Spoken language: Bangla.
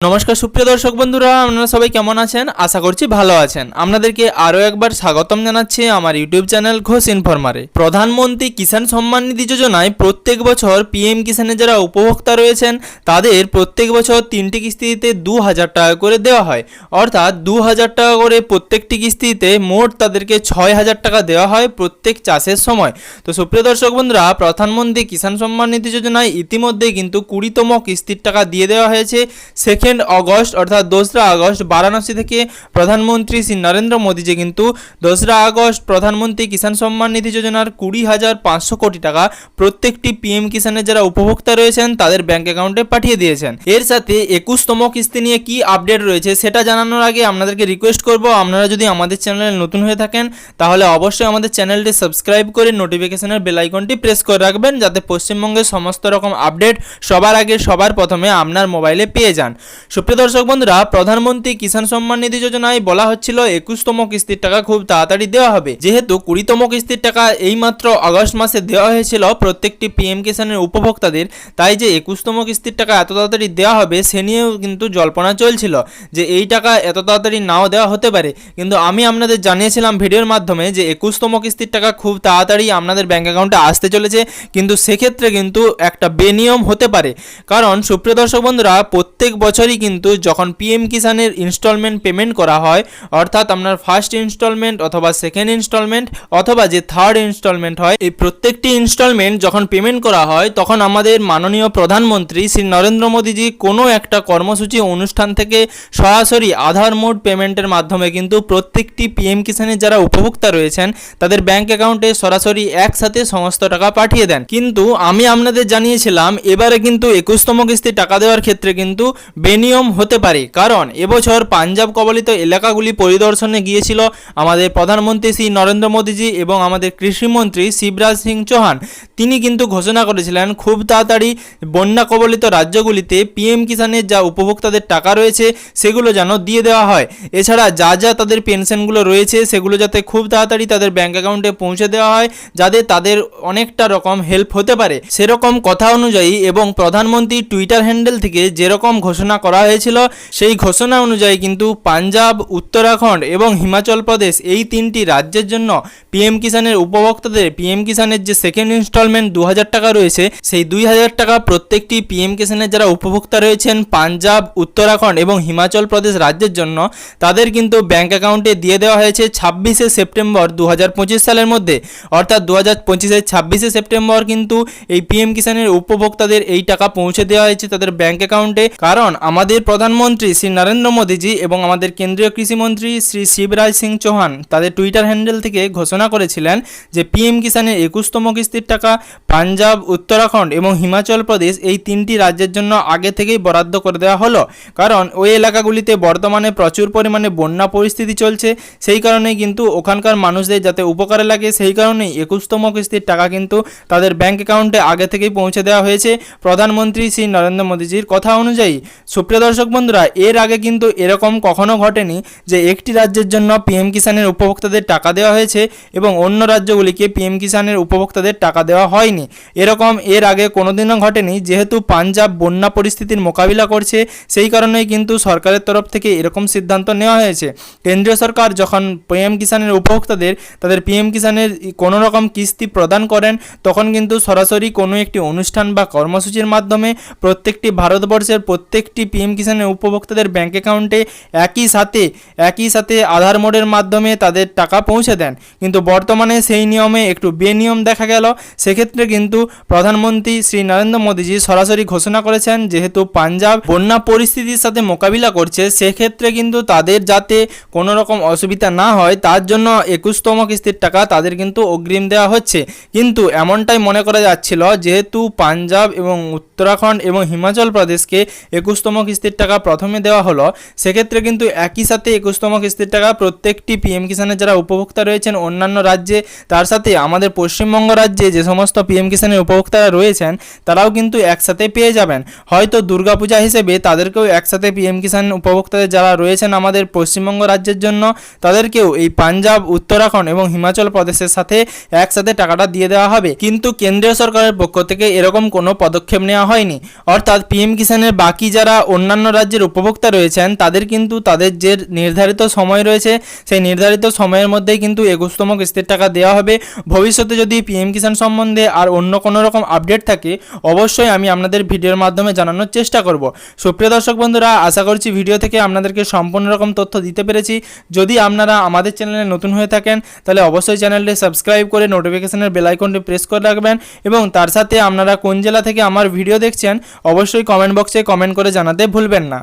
নমস্কার, সুপ্রিয় দর্শক বন্ধুরা, আপনারা সবাই কেমন আছেন? আশা করছি ভালো আছেন। আপনাদেরকে আরও একবার স্বাগতম জানাচ্ছি আমার ইউটিউব চ্যানেল ঘোষ ইনফরমারে। প্রধানমন্ত্রী কিষাণ সম্মান নিধি যোজনায় প্রত্যেক বছর পিএম কিষাণের যারা উপভোক্তা রয়েছেন, তাদের প্রত্যেক বছর তিনটি কিস্তিতে দু হাজার টাকা করে দেওয়া হয়। অর্থাৎ দু হাজার টাকা করে প্রত্যেকটি কিস্তিতে মোট তাদেরকে ছয় হাজার টাকা দেওয়া হয় প্রত্যেক চাষের সময়। তো সুপ্রিয় দর্শক বন্ধুরা, প্রধানমন্ত্রী কিষাণ সম্মান নিধি যোজনায় ইতিমধ্যে কিন্তু কুড়িতম কিস্তির টাকা দিয়ে দেওয়া হয়েছে। সেকেন্ড অগস্ট, অর্থাৎ দোসরা আগস্ট বারাণসী থেকে প্রধানমন্ত্রী শ্রী নরেন্দ্র মোদীজি। কিন্তু দোসরা আগস্ট প্রধানমন্ত্রী কিষাণ সম্মান নিধি যোজনার কুড়ি হাজার পাঁচশো কোটি টাকা প্রত্যেকটি পিএম কিষাণের যারা উপভোক্তা রয়েছেন, তাদের ব্যাংক অ্যাকাউন্টে পাঠিয়ে দিয়েছেন। এর সাথে একুশতম কিস্তি নিয়ে কি আপডেট রয়েছে সেটা জানানোর আগে আপনাদেরকে রিকোয়েস্ট করব, আপনারা যদি আমাদের চ্যানেলে নতুন হয়ে থাকেন, তাহলে অবশ্যই আমাদের চ্যানেলটি সাবস্ক্রাইব করে নোটিফিকেশনের বেল আইকনটি প্রেস করে রাখবেন, যাতে পশ্চিমবঙ্গের সমস্ত রকম আপডেট সবার আগে, সবার প্রথমে আপনার মোবাইলে পেয়ে যান। সুপ্রিয় দর্শক বন্ধুরা, প্রধানমন্ত্রী কিষাণ সম্মান নিধি যোজনায় বলা হচ্ছিল, একুশতম কিস্তির টাকা খুব তাড়াতাড়ি দেওয়া হবে। যেহেতু কুড়িতম কিস্তির টাকা এইমাত্র আগস্ট মাসে দেওয়া হয়েছিল প্রত্যেকটি পিএম কিষাণের উপভোক্তাদের, তাই যে একুশতম কিস্তির টাকা এত তাড়াতাড়ি দেওয়া হবে, সে নিয়েও কিন্তু জল্পনা চলছিল যে এই টাকা এত তাড়াতাড়ি নাও দেওয়া হতে পারে। কিন্তু আমি আপনাদের জানিয়েছিলাম ভিডিওর মাধ্যমে যে একুশতম কিস্তির টাকা খুব তাড়াতাড়ি আপনাদের ব্যাঙ্ক অ্যাকাউন্টে আসতে চলেছে, কিন্তু সেক্ষেত্রে কিন্তু একটা বেনিয়ম হতে পারে। কারণ সুপ্রিয় দর্শক বন্ধুরা, প্রত্যেক বছরই কিন্তু যখন পিএম কিষাণের ইনস্টলমেন্ট পেমেন্ট করা হয়, অর্থাৎ আপনার ফার্স্ট ইনস্টলমেন্ট অথবা সেকেন্ড ইনস্টলমেন্ট অথবা যে থার্ড ইনস্টলমেন্ট হয়, এই প্রত্যেকটি ইনস্টলমেন্ট যখন পেমেন্ট করা হয়, তখন আমাদের মাননীয় প্রধানমন্ত্রী শ্রী নরেন্দ্র মোদীজি কোনো একটা কর্মসূচি অনুষ্ঠান থেকে সরাসরি আধার মোড পেমেন্টের মাধ্যমে কিন্তু প্রত্যেকটি পিএম কিষাণের যারা উপভোক্তা রয়েছেন, তাদের ব্যাংক অ্যাকাউন্টে সরাসরি একসাথে সমস্ত টাকা পাঠিয়ে দেন। কিন্তু আমি আপনাদের জানিয়েছিলাম, এবারে কিন্তু একুশতম কিস্তি টাকা দেওয়ার ক্ষেত্রে কিন্তু বেনিয়ম হতে পারে। কারণ এবছর পাঞ্জাব কবলিত এলাকাগুলি পরিদর্শনে গিয়েছিল আমাদের প্রধানমন্ত্রী শ্রী নরেন্দ্র মোদীজি এবং আমাদের কৃষিমন্ত্রী শিবরাজ সিং চৌহান। তিনি কিন্তু ঘোষণা করেছিলেন, খুব তাড়াতাড়ি বন্যা কবলিত রাজ্যগুলিতে পিএম কিষাণের যা উপভোক্তাদের টাকা রয়েছে, সেগুলো যেন দিয়ে দেওয়া হয়। এছাড়া যা যা তাদের পেনশনগুলো রয়েছে, সেগুলো যাতে খুব তাড়াতাড়ি তাদের ব্যাঙ্ক অ্যাকাউন্টে পৌঁছে দেওয়া হয়, যাতে তাদের অনেকটা রকম হেল্প হতে পারে। সেরকম কথা অনুযায়ী এবং প্রধানমন্ত্রী টুইটার হ্যান্ডেল থেকে যেরকম ঘোষণা করা হয়েছিল। সেই ঘোষণা অনুযায়ী কিন্তু পাঞ্জাব, উত্তরাখণ্ড এবং হিমাচল প্রদেশ এই তিনটি রাজ্যের জন্য পিএম কিষাণের উপভোক্তাদের পিএম কিষানের যে সেকেন্ড ইনস্টলমেন্ট দু হাজার টাকা রয়েছে, সেই দুই হাজার টাকা প্রত্যেকটি পিএম কিষানের যারা উপভোক্তা রয়েছেন পাঞ্জাব, উত্তরাখণ্ড এবং হিমাচল প্রদেশ রাজ্যের জন্য, তাদের কিন্তু ব্যাংক অ্যাকাউন্টে দিয়ে দেওয়া হয়েছে ছাব্বিশে সেপ্টেম্বর দু হাজার পঁচিশ সালের মধ্যে। অর্থাৎ দু হাজার পঁচিশের ছাব্বিশে সেপ্টেম্বর কিন্তু এই পিএম কিষাণের উপভোক্তাদের এই টাকা পৌঁছে দেওয়া হয়েছে তাদের ব্যাংক অ্যাকাউন্টে কারণ আমাদের প্রধানমন্ত্রী শ্রী নরেন্দ্র মোদীজি এবং আমাদের কেন্দ্রীয় কৃষিমন্ত্রী শ্রী শিবরাজ সিং চৌহান তাদের টুইটার হ্যান্ডেল থেকে ঘোষণা করেছিলেন যে পিএম কিষাণের একুশতম কিস্তির টাকা পাঞ্জাব, উত্তরাখণ্ড এবং হিমাচল প্রদেশ এই তিনটি রাজ্যের জন্য আগে থেকেই বরাদ্দ করে দেওয়া হলো। কারণ ওই এলাকাগুলিতে বর্তমানে প্রচুর পরিমাণে বন্যা পরিস্থিতি চলছে। সেই কারণেই কিন্তু ওখানকার মানুষদের যাতে উপকারে লাগে, সেই কারণেই একুশতম কিস্তির টাকা কিন্তু তাদের ব্যাংক অ্যাকাউন্টে আগে থেকেই পৌঁছে দেওয়া হয়েছে। প্রধানমন্ত্রী শ্রী নরেন্দ্র মোদীজির কথা অনুযায়ী সুপ্রিয় দর্শক বন্ধুরা, এর আগে কিন্তু এরকম কখনো ঘটেনি যে একটি রাজ্যের জন্য পিএম কিষাণের উপভোক্তাদের টাকা দেওয়া হয়েছে এবং অন্য রাজ্যগুলিকে পিএম কিষাণের উপভোক্তাদের টাকা দেওয়া হয়নি। এরকম এর আগে কোনোদিনও ঘটেনি, যেহেতু পাঞ্জাব বন্যা পরিস্থিতির মোকাবিলা করছে, সেই কারণেই কিন্তু সরকারের তরফ থেকে এরকম সিদ্ধান্ত নেওয়া হয়েছে। কেন্দ্রীয় সরকার যখন পিএম কিষাণের উপভোক্তাদের, তাদের পিএম কিষাণের কোনো রকম কিস্তি প্রদান করেন, তখন কিন্তু সরাসরি কোনো একটি অনুষ্ঠান বা কর্মসূচির মাধ্যমে প্রত্যেকটি ভারতবর্ষের প্রত্যেকটি পিএম কিষাণের উপভোক্তাদের ব্যাংক অ্যাকাউন্টে একই সাথে একই সাথে আধার মোডের মাধ্যমে তাদের টাকা পৌঁছে দেন। কিন্তু বর্তমানে সেই নিয়মে একটু বেনিয়ম দেখা গেল। সেক্ষেত্রে কিন্তু প্রধানমন্ত্রী শ্রী নরেন্দ্র মোদীজি সরাসরি ঘোষণা করেছেন, যেহেতু পাঞ্জাব বন্যা পরিস্থিতির সাথে মোকাবিলা করছে, সেক্ষেত্রে কিন্তু তাদের যাতে কোনো রকম অসুবিধা না হয়, তার জন্য একুশতম কিস্তির টাকা তাদের কিন্তু অগ্রিম দেওয়া হচ্ছে। কিন্তু এমনটাই মনে করা যাচ্ছিল, যেহেতু পাঞ্জাব এবং উত্তরাখণ্ড এবং হিমাচল প্রদেশকে একুশতম কিস্তির টাকা প্রথমে দেওয়া হলো, সেক্ষেত্রে কিন্তু একই সাথে একুশতম কিস্তির টাকা প্রত্যেকটি পিএম কিষাণের যারা উপভোক্তা রয়েছেন অন্যান্য রাজ্যে, তার সাথে আমাদের পশ্চিমবঙ্গ রাজ্যে যে সমস্ত পিএম কিষাণের উপভোক্তারা রয়েছেন, তারাও কিন্তু একসাথে পেয়ে যাবেন। হয়তো দুর্গাপূজা হিসেবে তাদেরকেও একসাথে পিএম কিষাণ উপভোক্তাদের যারা রয়েছেন আমাদের পশ্চিমবঙ্গ রাজ্যের জন্য, তাদেরকেও এই পাঞ্জাব, উত্তরাখণ্ড এবং হিমাচল প্রদেশের সাথে একসাথে টাকাটা দিয়ে দেওয়া হবে। কিন্তু কেন্দ্রীয় সরকারের পক্ষ থেকে এরকম কোনো পদক্ষেপ নেওয়া হয়নি। অর্থাৎ পিএম কিষাণের বাকি যারা অন্যান্য রাজ্যের উপভোক্তা রয়েছেন, তাদের কিন্তু তাদের যে নির্ধারিত সময় রয়েছে, সেই নির্ধারিত সময়ের মধ্যেই কিন্তু একুশতম কিস্তির টাকা দেওয়া হবে। ভবিষ্যতে যদি পিএম কিষাণ সম্বন্ধে আর অন্য কোনো রকম আপডেট থাকে, অবশ্যই আমি আপনাদের ভিডিওর মাধ্যমে জানানোর চেষ্টা করব। সুপ্রিয় দর্শক বন্ধুরা, আশা করছি ভিডিও থেকে আপনাদেরকে সম্পূর্ণ রকম তথ্য দিতে পেরেছি। যদি আপনারা আমাদের চ্যানেলে নতুন হয়ে থাকেন, তাহলে অবশ্যই চ্যানেলটি সাবস্ক্রাইব করে নোটিফিকেশনের বেল আইকনটি প্রেস করে রাখবেন এবং তার সাথে আপনারা কোন জেলা থেকে আমার ভিডিও দেখছেন, অবশ্যই কমেন্ট বক্সে কমেন্ট করে জানাতে ভুলবেন না।